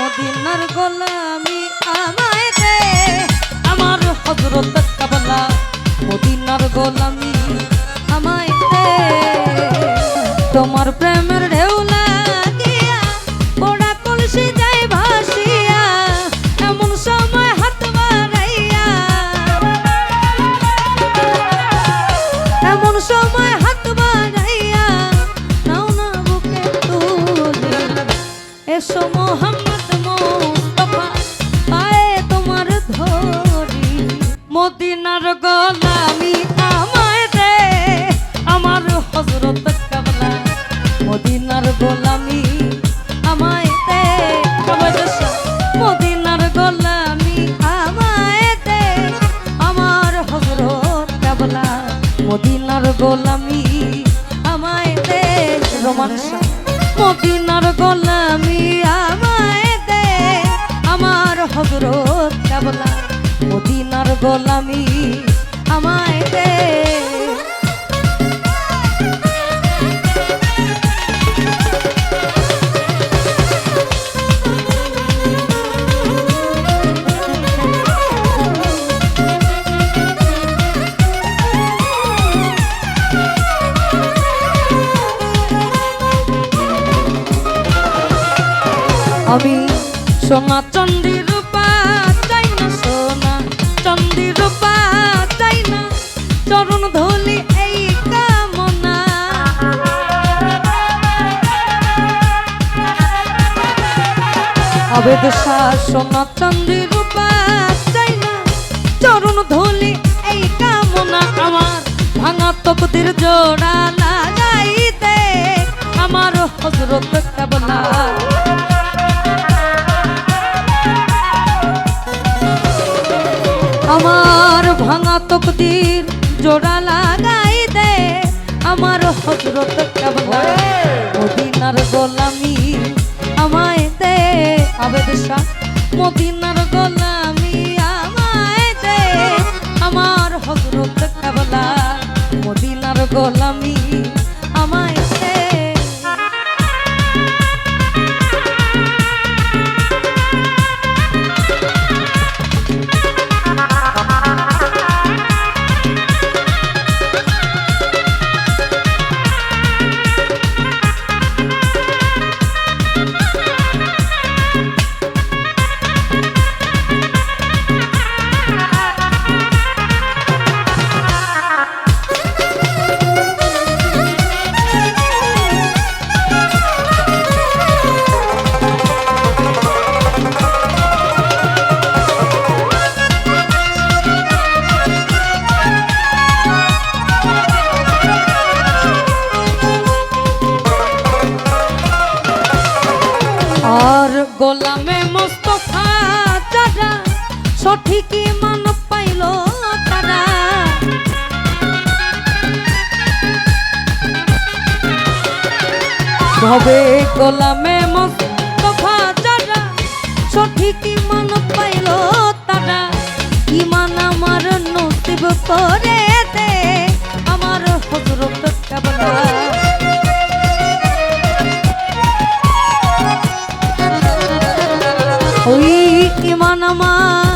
মদিনার গোলামি আমায় দে। আমার হজরত কাবলা মদিনার গোলামি আমায় দে। তোমার প্রেমের ঢেউ লাগিয়া পোড়া কলসি যায় ভাসিয়া, এমন সময় হাত বাড়াইয়া। এমন সময় হাত বাড়াইয়া, নাও না বুকে এসো মোহাম্মদ গোলামি আমায় দে রোমান্স মদিনার গোলামি আমায় দে আমার হজরত কাবলা মদিনার গোলামি আমায় দে সোনা, চন্ডী রূপা চাই না সোনা? চন্ডী রূপা চাই না? চরণ ধলি এই কামনা। শাহ সোনা, চন্ডী রূপা চাই না? চরণ ধলি এই কামনা আমার। ভাঙা তকদির জোড়া লাগাইতে আমার হজরত কাবলা। আমার ভাঙা তকদির জোড়া লাগাই দে আমার হজরত কাবলা মদিনার গোলামি আমায় দে আবেদ শাহ মদিনার গোলামি আমায় দে আমার হজরত কাবলা মদিনার গোলামি ভবে গোলামে মোস্তফা যারা সঠিকই মান পাইল তারা। ইমান আমার নসিব করে দে। আমার হজরত কাবলা ওই ইমান আমার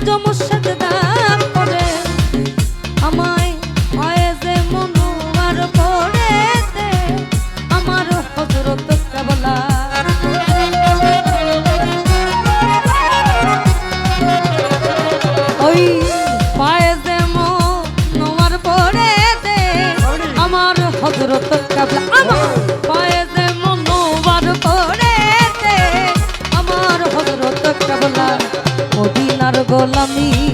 আজম সেজদা করে আমায় হয় যে মনোয়ার দে আমার হজরত কেবলা। ওই পায়ে যে মনোয়ার দে আমার হজরত কেবলা। আমার গোলামি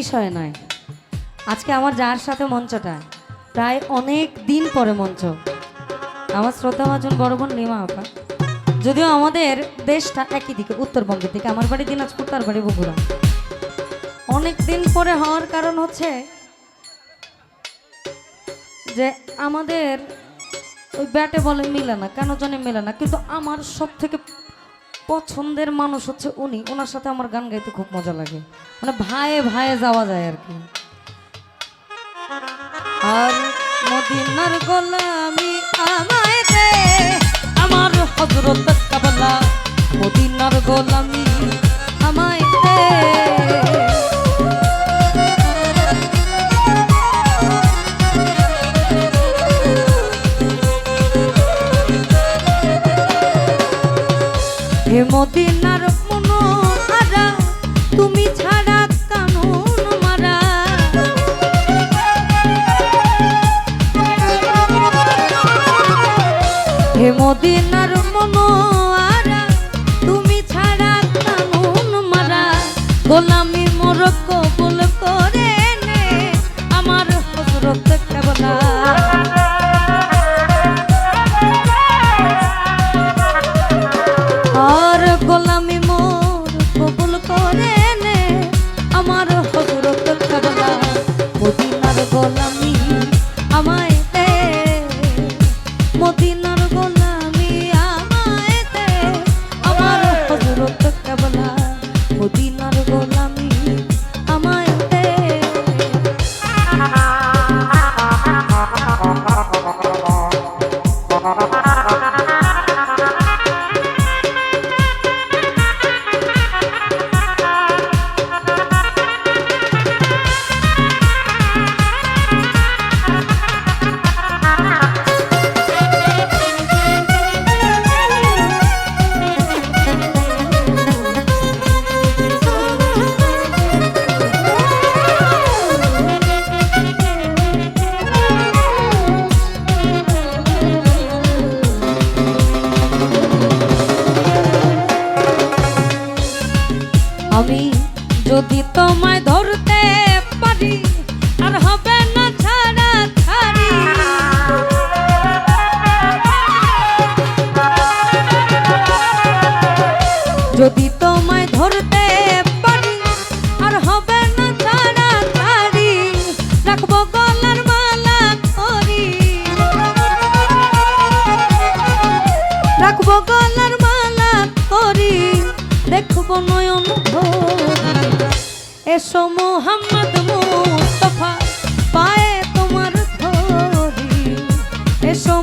বিষয়ে নয়। আজকে আমার যার সাথে মঞ্চটা, প্রায় অনেক দিন পরে মঞ্চ। আমার শ্রদ্ধা ভাজন বড় বোন লিমা আপা। যদিও আমাদের দেশটা একই দিকে, উত্তরবঙ্গের দিকে। আমার বাড়ি দিনাজপুর, তার বাড়ি বগুড়া। অনেক দিন পরে হওয়ার কারণ হচ্ছে যে আমাদের ওই ব্যাটে বলে মিলে না, কেন জানি মিলে না। কিন্তু আমার সব থেকে পছন্দের মানুষ হচ্ছে উনি। ওনার সাথে আমার গান গাইতে খুব মজা লাগে। মানে ভাইয়ে ভাইয়ে যাওয়া যায় আর কি। আর মদিনার গোলামি মদিনার মনো আরা তুমি ছাড়া মন মারা। গোলামি যদি তোমায় ধরতে পারি, আর হবে না ছাড়ি রাখব গলার মালা করি রাখব গলার মালা করি দেখব নয়ন এসো মোহাম্মদ মুস্তফা, পায়ে তোমার ধরি। এসো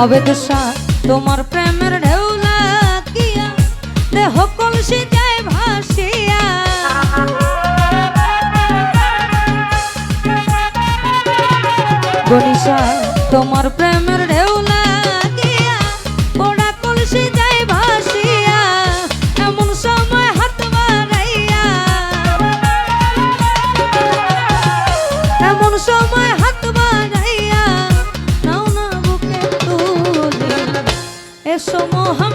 হবে তোমার প্রেমের ঢেউ লাগিয়া দেহ কলসি যায় ভাসিয়া। গণিসা তোমার প্রেমের সমহা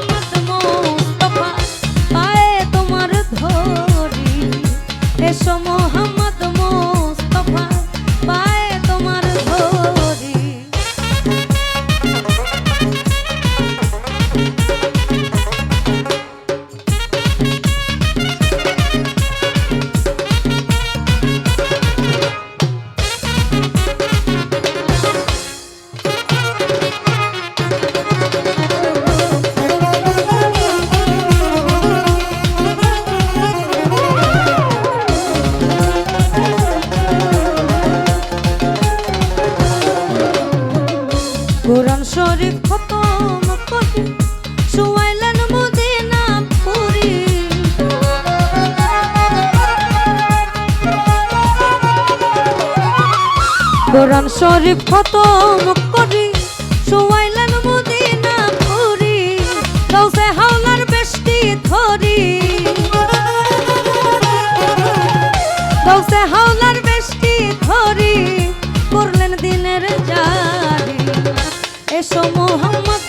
কোরআন শরীফ খতম করি সোয়াইলেন মদিনা পুরি দৌসে হাওলার বেষ্টি ধরি। দৌসে হাওলার বেষ্টি ধরি, করলেন দিনের জারি। এসো মোহাম্মদ